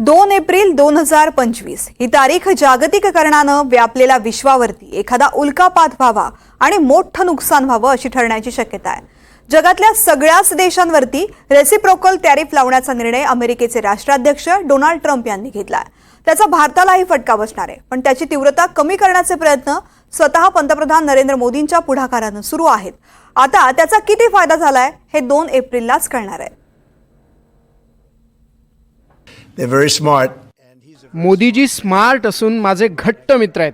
दोन एप्रिल दोन हजार पंचवीस. ही तारीख जागतिककरणानं व्यापलेल्या विश्वावरती एखादा उल्कापात व्हावा आणि मोठं नुकसान व्हावं अशी ठरण्याची शक्यता आहे. जगातल्या सगळ्याच देशांवरती रेसिप्रोकल टॅरिफ लावण्याचा निर्णय अमेरिकेचे राष्ट्राध्यक्ष डोनाल्ड ट्रम्प यांनी घेतलाय त्याचा भारतालाही फटका बसणार आहे. पण त्याची तीव्रता कमी करण्याचे प्रयत्न स्वतः पंतप्रधान नरेंद्र मोदींच्या पुढाकारानं सुरू आहेत. आता त्याचा किती फायदा झालाय हे दोन एप्रिललाच कळणार आहे. They're very smart. Modiji smart असून माझे घट्ट मित्र आहेत.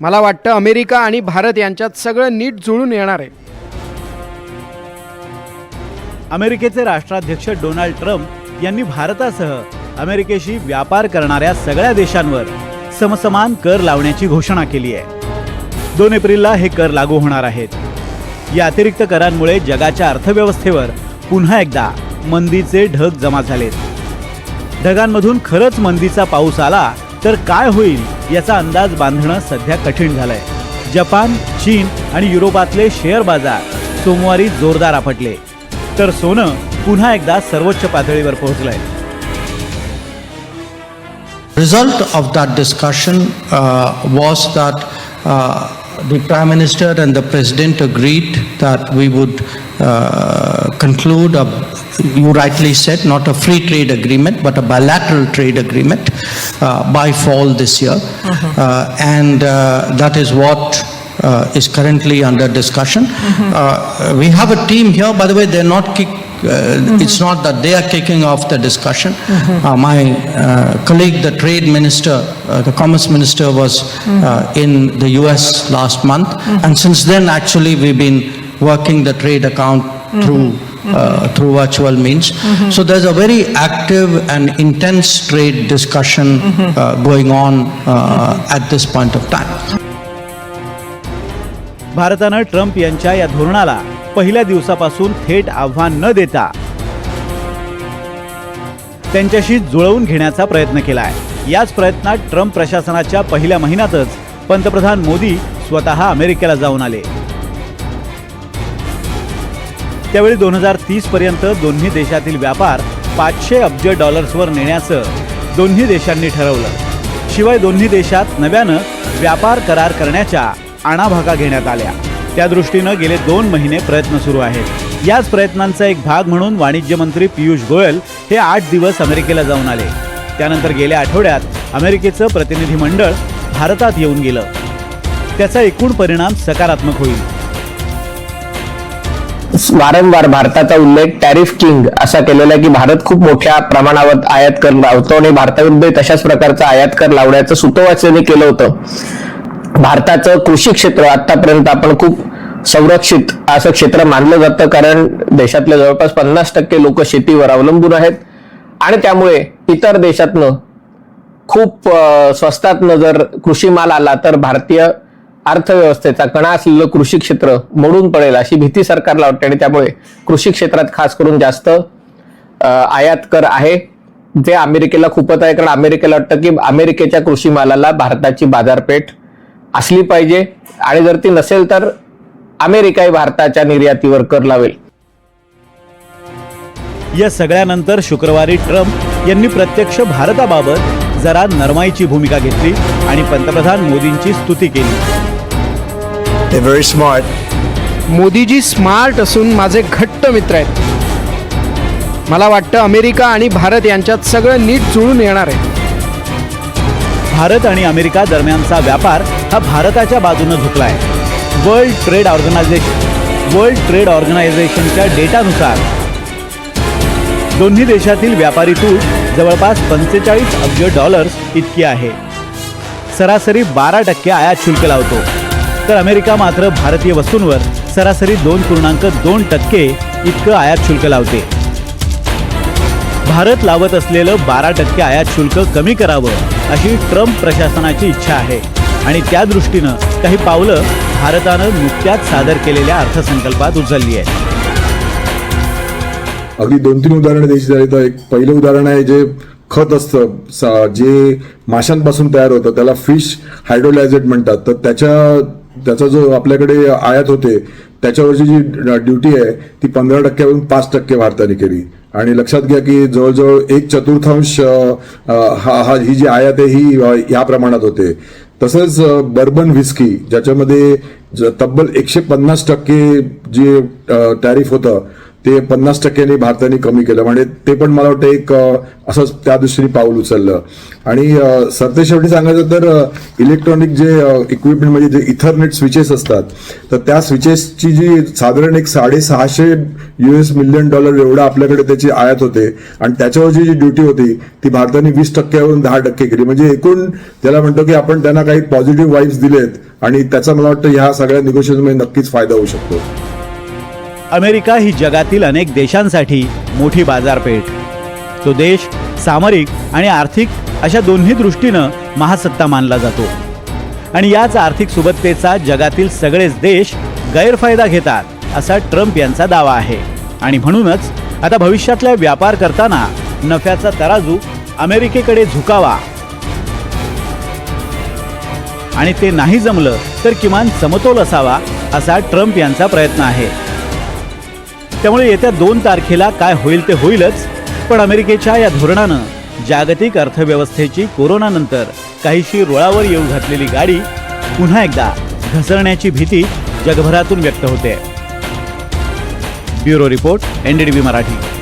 मला वाटतं अमेरिका आणि भारत यांच्यात सगळं नीट जुळून येणार आहे. अमेरिकेचे राष्ट्राध्यक्ष डोनाल्ड ट्रम्प यांनी भारतासह अमेरिकेशी व्यापार करणाऱ्या सगळ्या देशांवर समसमान कर लावण्याची घोषणा केली आहे. दोन एप्रिलला हे कर लागू होणार आहेत. या अतिरिक्त करांमुळे जगाच्या अर्थव्यवस्थेवर पुन्हा एकदा मंदीचे ढग जमा झालेत. ढगांमधून खरंच मंदीचा पाऊस आला तर काय होईल याचा अंदाज बांधणं सध्या कठीण झालंय. जपान चीन आणि युरोपातले शेअर बाजार सोमवारी जोरदार आपटले. तर सोनं पुन्हा एकदा सर्वोच्च पातळीवर पोहोचलंय. Result of that discussion uh, was that uh, the prime minister and the president agreed that we would uh, conclude a you rightly said not a free trade agreement but a bilateral trade agreement uh, by fall this year. Uh, and uh, that is what uh, is currently under discussion. Uh, we have a team here, by the way, they're not kick, uh, it's not that they are kicking off the discussion. Uh, my uh, colleague, the trade minister, uh, the commerce minister was uh, in the US last month, and since then, actually, we've been working the trade account through. Uh, through virtual means. So there's a very active and intense trade discussion uh, going on uh, at this point of time. भारतानं Trump यांच्या या धोरणाला पहिल्या दिवसापासून थेट आव्हान न देता त्यांच्याशी जुळवून घेण्याचा प्रयत्न केलाय याच प्रयत्नात ट्रम्प प्रशासनाच्या पहिल्या महिन्यातच पंतप्रधान मोदी स्वतः अमेरिकेला जाऊन आले त्यावेळी दोन हजार तीस पर्यंत दोन्ही देशातील व्यापार पाचशे अब्ज डॉलर्सवर नेण्याचं दोन्ही देशांनी ठरवलं. शिवाय दोन्ही देशात नव्यानं व्यापार करार करण्याच्या आणाभागा घेण्यात आल्या. त्या दृष्टीनं गेले दोन महिने प्रयत्न सुरू आहेत. याच प्रयत्नांचा एक भाग म्हणून वाणिज्य मंत्री पियुष गोयल हे आठ दिवस अमेरिकेला जाऊन आले. त्यानंतर गेल्या आठवड्यात अमेरिकेचं प्रतिनिधी मंडळ भारतात येऊन गेलं. त्याचा एकूण परिणाम सकारात्मक होईल. वारंवार भारताचा उल्लेख टॅरिफ किंग असा केलेला आहे की भारत खूप मोठ्या प्रमाणावर आयात कर लावतो आणि भारताविरुद्ध तशाच प्रकारचा आयात कर लावण्याचं सुतोवाच केलं होतं. भारताचं कृषी क्षेत्र आतापर्यंत आपण खूप संरक्षित असं क्षेत्र मानलं जातं कारण देशातले जवळपास पन्नास टक्के लोक शेतीवर अवलंबून आहेत. आणि त्यामुळे इतर देशातनं खूप स्वस्तातनं जर कृषी माल आला तर भारतीय अर्थव्यवस्थेचा कणा असलेलं कृषी क्षेत्र मोडून पडेल अशी भीती सरकारला वाटते आणि त्यामुळे कृषी क्षेत्रात खास करून जास्त आयात कर आहे. जे अमेरिकेला खूपच आहे कारण अमेरिकेला वाटतं की अमेरिकेच्या कृषी मालाला भारताची बाजारपेठ असली पाहिजे. आणि जर ती नसेल तर अमेरिकाही भारताच्या निर्यातीवर कर लावेल. या सगळ्यानंतर शुक्रवारी ट्रम्प यांनी प्रत्यक्ष भारताबाबत जरा नरमाईची भूमिका घेतली आणि पंतप्रधान मोदींची स्तुती केली. They're very smart. Modiji smart असून माझे घट्ट मित्र आहेत. मला वाटतं अमेरिका आणि भारत यांच्यात सगळं नीट जुळून येणार आहे. भारत आणि अमेरिका दरम्यानचा व्यापार हा भारताच्या बाजूनं झुकलाय. World trade organisation world trade ऑर्गनायझेशनच्या डेटानुसार. दोन्ही देशातील व्यापारी तूट जवळपास पंचेचाळीस अब्ज डॉलर्स इतकी आहे. सरासरी बारा टक्के आयात शुल्क लावतो. तर अमेरिका मात्र भारतीय वस्तूंवर सरासरी दोन पूर्णांक दोन टक्के इतकं आयात शुल्क लावते. भारत लावत असलेलं बारा टक्के आयात शुल्क कमी करावं अशी ट्रम्प प्रशासनाची इच्छा आहे. आणि त्या दृष्टीनं काही पावलं भारतानं नुकत्याच सादर केलेल्या अर्थसंकल्पात उचलली आहेत. अगदी दोन तीन उदाहरणं द्यायची झाली तर एक पहिलं उदाहरण आहे जे खत असतं जे माशांपासून तयार होतं त्याला फिश हायड्रोलायझेट म्हणतात. तर त्याच्या त्याचा जो आपल्याकडे आयात होते त्याच्यावरची जी ड्युटी आहे ती पंधरा टक्क्यावरून पाच टक्के भारताने केली. आणि लक्षात घ्या की जवळजवळ एक चतुर्थांश हा हा ही जी आयात आहे ही या प्रमाणात होते. तसंच बर्बन व्हिस्की ज्याच्यामध्ये तब्बल एकशे पन्नास टक्के जे टॅरिफ होतं ते पन्नास टक्क्यांनी भारताने कमी केलं. म्हणजे ते पण मला वाटतं एक असंच त्या दृष्टीने पाऊल उचललं. आणि अ, सरतेशेवटी सांगायचं तर इलेक्ट्रॉनिक जे इक्विपमेंट म्हणजे जे इथरनेट स्विचेस असतात तर त्या स्विचेसची जी साधारण एक साडेसहाशे युएस मिलियन डॉलर एवढा आपल्याकडे त्याची आयात होते. आणि त्याच्यावरची जी ड्युटी होती ती भारताने वीस टक्क्यावरून दहा टक्के केली. म्हणजे एकूण त्याला म्हणतो की आपण त्यांना काही पॉझिटिव्ह वाईब्स दिलेत आणि त्याचा मला वाटतं ह्या सगळ्या निगोशिएशनमध्ये नक्कीच फायदा होऊ शकतो. अमेरिका ही जगातील अनेक देशांसाठी मोठी बाजारपेठ. तो देश सामरिक आणि आर्थिक अशा दोन्ही दृष्टीनं महासत्ता मानला जातो. आणि याच आर्थिक सुबत्तेचा जगातील सगळेच देश गैरफायदा घेतात असा ट्रम्प यांचा दावा आहे. आणि म्हणूनच आता भविष्यातल्या व्यापार करताना नफ्याचा तराजू अमेरिकेकडे झुकावा. आणि ते नाही जमलं तर किमान समतोल असावा असा ट्रम्प यांचा प्रयत्न आहे. त्यामुळे येत्या दोन तारखेला काय होईल ते होईलच. पण अमेरिकेच्या या धोरणानं जागतिक अर्थव्यवस्थेची कोरोनानंतर काहीशी रुळावर येऊ घातलेली गाडी पुन्हा एकदा घसरण्याची भीती जगभरातून व्यक्त होते. Bureau report NDTV Marathi.